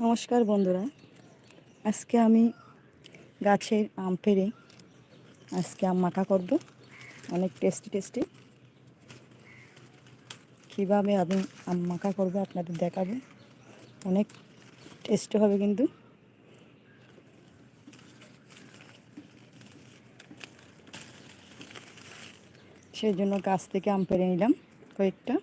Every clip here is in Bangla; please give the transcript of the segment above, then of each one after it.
নমস্কার বন্ধুরা। আজকে আমি গাছের আম পেরে আজকে আম মাখা করব। অনেক টেস্টি টেস্টি কীভাবে আমি আম মাখা করব আপনাদের দেখাবো। অনেক টেস্টি হবে কিন্তু। সেই জন্য গাছ থেকে আম পেরে নিলাম কয়েকটা।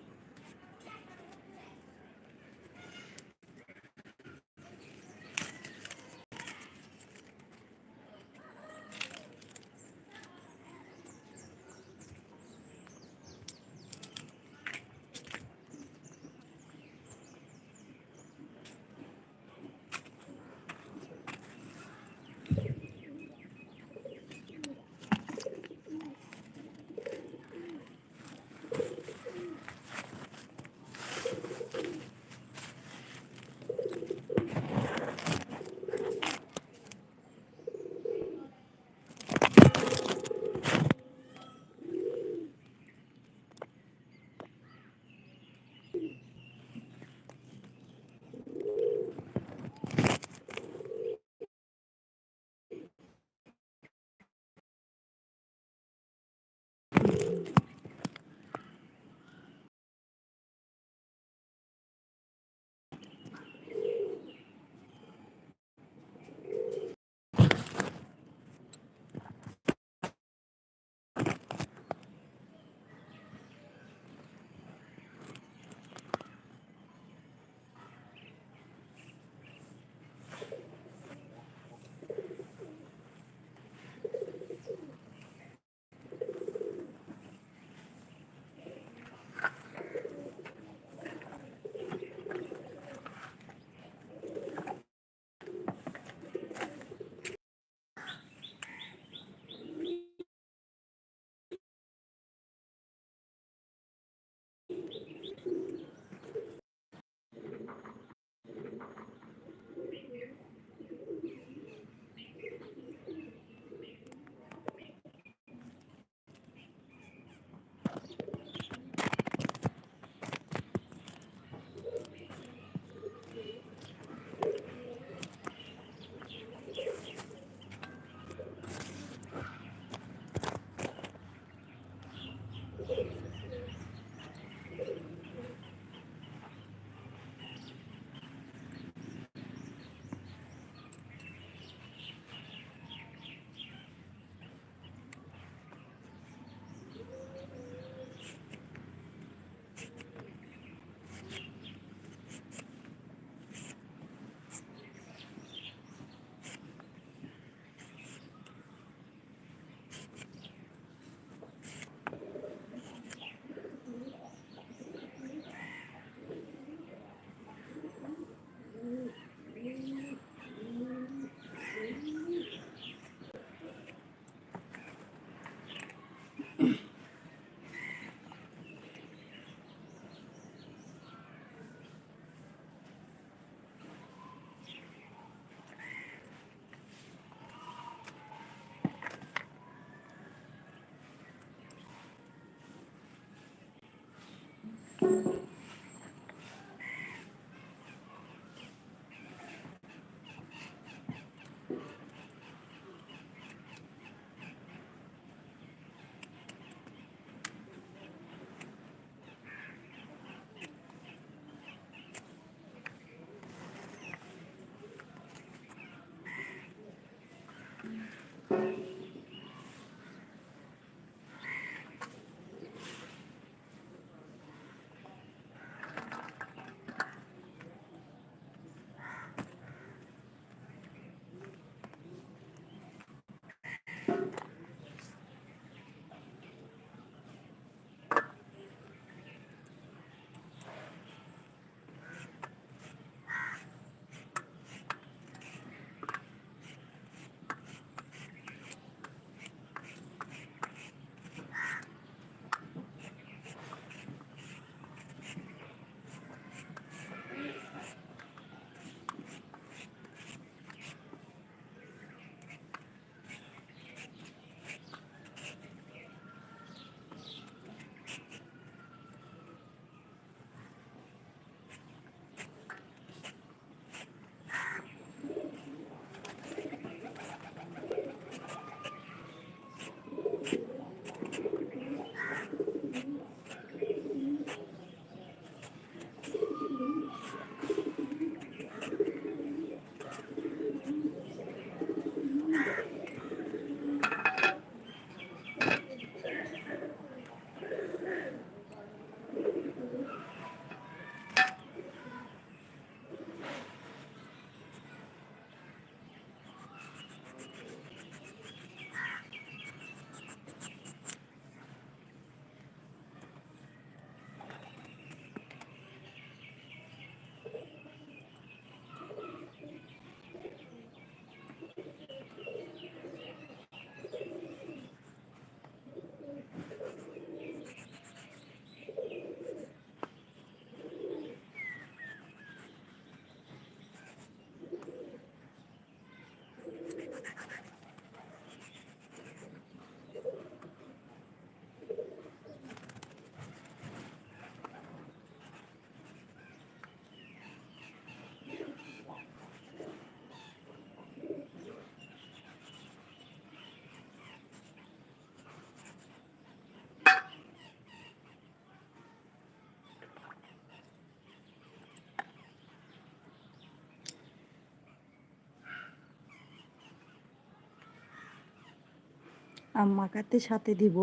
আম মাখাতে সাথে দিব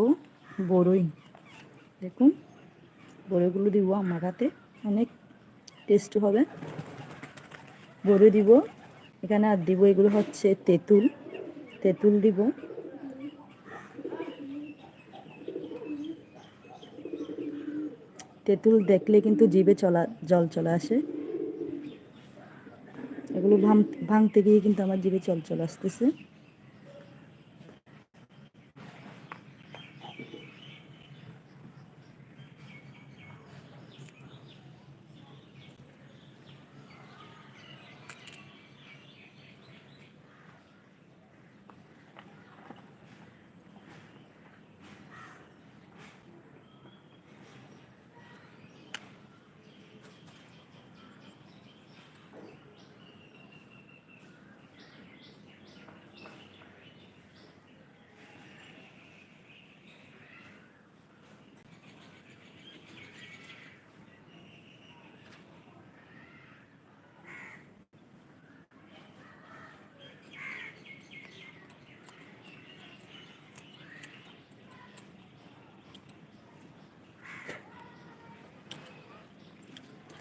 বড়ই। দেখুন, বড়ইগুলো দিব মাখাতে অনেক টেস্ট হবে। বড়ই দিব। এখানে আর দিব এগুলো হচ্ছে তেঁতুল। তেঁতুল দিব। তেঁতুল দেখলে কিন্তু জিভে চলা, জল চলে আসে। এগুলো ভাঙ, ভাঙতে গিয়ে কিন্তু আমার জিভে জল চলে আসতেছে।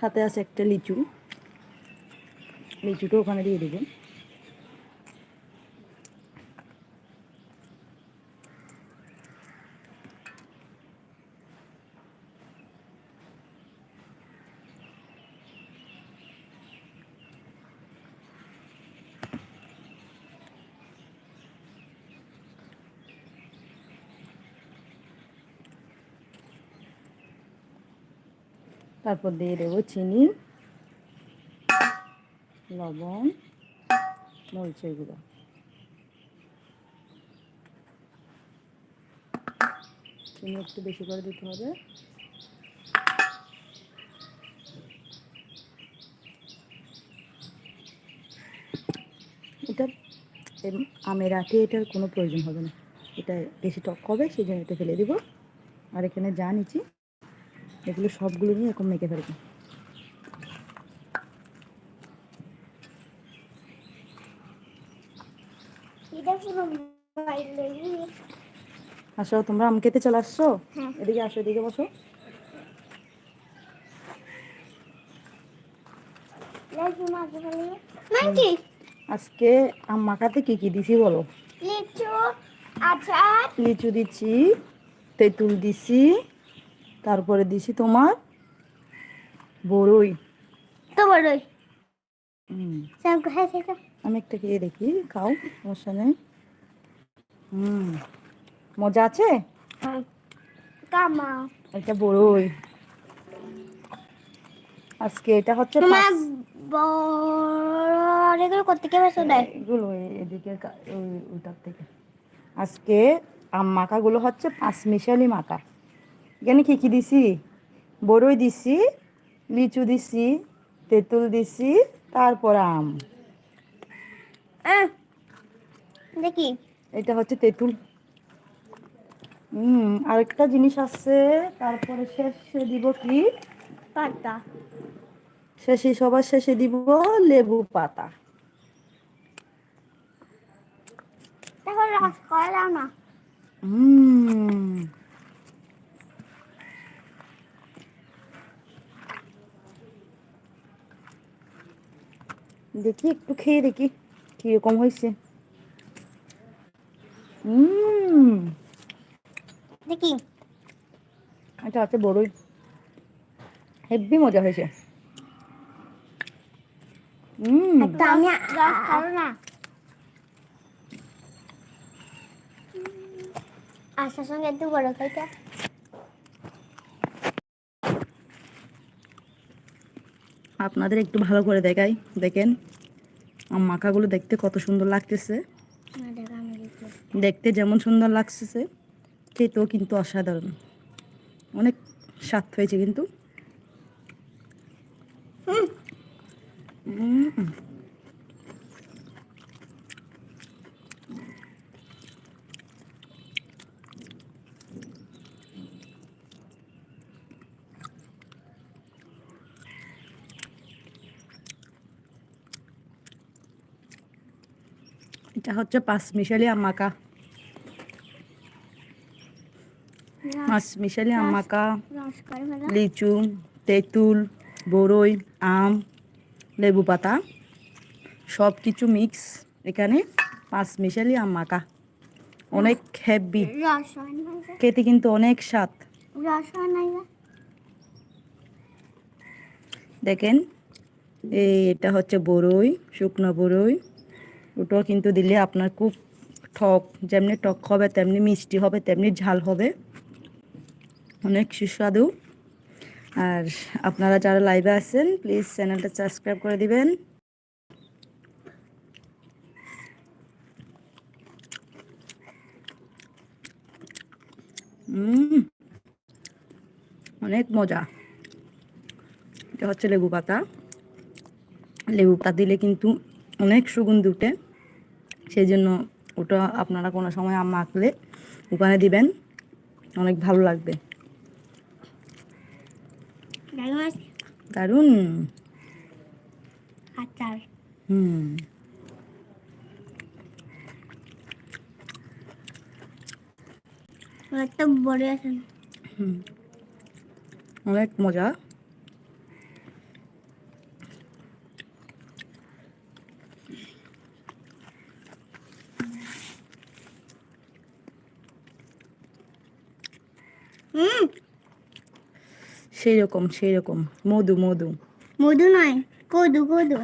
সাথে আছে একটা লিচু। লিচুটা ওখানে দিয়ে দেবো তারপর দিয়ে দেবো চিনি, লবণ, মরিচের গুঁড়ো। চিনি একটু বেশি করে দিতে হবে। এটা আমের আটে এটার কোনো প্রয়োজন হবে না। এটা বেশি টক হবে, সেই জন্য এটা ফেলে দিব। আর এখানে যা নিচ্ছি এগুলো সবগুলো নিয়ে এরকম মেখে ফেলব। আসো তোমরা আম খেতে চলে আসছো? হ্যাঁ। এদিকে আসো এদিকে বসো। আজকে আম মাখাতে কি কি দিছি বলো? লিচু আচার। লিচু দিচ্ছি তেঁতুল দিছি তারপরে দিছি তোমার বড়ই তো বড়ই হুম, সব খাই থেকে আমি একটা খেয়ে দেখি খাও সমস্যা নেই হুম। মজা আছে? কামা এটা বড়ই আজকে এটা হচ্ছে আজকে আম মাখাগুলো হচ্ছে পাঁচ মিশালি মাখা। এখানে কি কি দিছি? বড়ই দিছি লিচু দিছি তেঁতুল দিছি তারপর আম। দেখি। এটা হচ্ছে তেঁতুল। হুম আরেকটা জিনিস আছে তারপরে শেষে দিব কি? পাতা। শেষে সবার শেষে দিব লেবু পাতা। হুম। দেখি একটু খেয়ে দেখি কীরকম হয়েছে। হুম দেখি। এটা আছে বড়ই। হেভি মজা হয়েছে। হুম আমি না। আসার সঙ্গে একটু বড় খাইটা আপনাদের একটু ভালো করে দেখাই। দেখেন মাখাগুলো দেখতে কত সুন্দর লাগতেছে। দেখতে যেমন সুন্দর লাগতেছে, খেতেও কিন্তু অসাধারণ। অনেক স্বাদ হয়েছে কিন্তু। উম। এটা হচ্ছে পাঁচ মিশালি আম মাখা মাছ মিশালি আম মাখা রস করে ফেলো লিচু তেঁতুল বরই আম লেবু পাতা সব কিছু মিক্স এখানে পাঁচ মিশালি আম মাখা অনেক হেভি? খেতে কিন্তু অনেক স্বাদ? দেখেন এই এটা হচ্ছে বরই শুকনো বরই ওটাও কিন্তু দিলে আপনার খুব টক যেমনি টক হবে, তেমনি মিষ্টি হবে, তেমনি ঝাল হবে। অনেক সুস্বাদু। আর আপনারা যারা লাইভে আছেন প্লিজ চ্যানেলটা সাবস্ক্রাইব করে দিবেন। অনেক মজা। এটা হচ্ছে লেবু পাতা। লেবু পাতা দিলে কিন্তু অনেক সুগন্ধি উঠে। সেই জন্য ওটা আপনারা কোনো সময় আম মাখলে ওখানে দিবেন। অনেক ভালো লাগবে। দারুণ আচার। হুম। অনেক মজা। সেই রকম সেই রকম মধু মধু। মধু নয় কদু কদু।